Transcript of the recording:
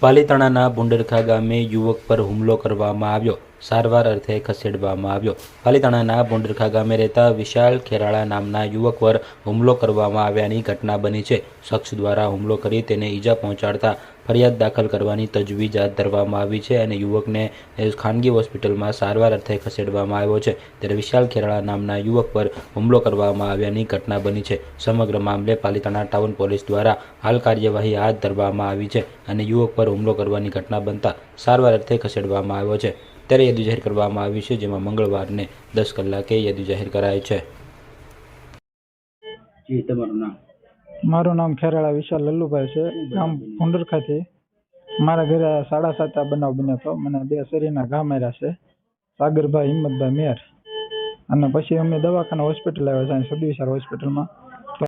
પાલીતાણાના બુંડરખા ગામે યુવક પર હુમલો કરવામાં આવ્યો. સારવાર અર્થે ખસેડવામાં આવ્યો. પાલીતાણાના બોંડરખા ગામે રહેતા વિશાલ ખેરાળા નામના યુવક પર હુમલો કરવામાં આવ્યાની ઘટના બની છે. શખ્સ દ્વારા હુમલો કરી તેને ઈજા પહોંચાડતા ફરિયાદ દાખલ કરવાની તજવીજ હાથ ધરવામાં આવી છે અને યુવકને ખાનગી હોસ્પિટલમાં સારવાર અર્થે ખસેડવામાં આવ્યો છે. ત્યારે વિશાલ ખેરાળા નામના યુવક પર હુમલો કરવામાં આવ્યાની ઘટના બની છે. સમગ્ર મામલે પાલીતાણા ટાઉન પોલીસ દ્વારા હાલ કાર્યવાહી હાથ ધરવામાં આવી છે અને યુવક પર હુમલો કરવાની ઘટના બનતા સારવાર અર્થે ખસેડવામાં આવ્યો છે. ત્યારે યાદી જાહેર કરવામાં આવી છે જેમાં મંગળવારને દસ કલાકે યાદી જાહેર કરાય છે. જી તમારું નામ? મારું નામ ખેરાળા વિશાલ લલ્લુભાઈ છે. ગામ ભુંડરખાથી મારા ઘરે સાડા સાત આ બનાવ બન્યો હતો. મને બે શરીરના ઘા માર્યા છે. સાગરભાઈ હિંમતભાઈ મેર. અને પછી અમે દવાખાના હોસ્પિટલ આવ્યા છે સદવિશાળ હોસ્પિટલમાં.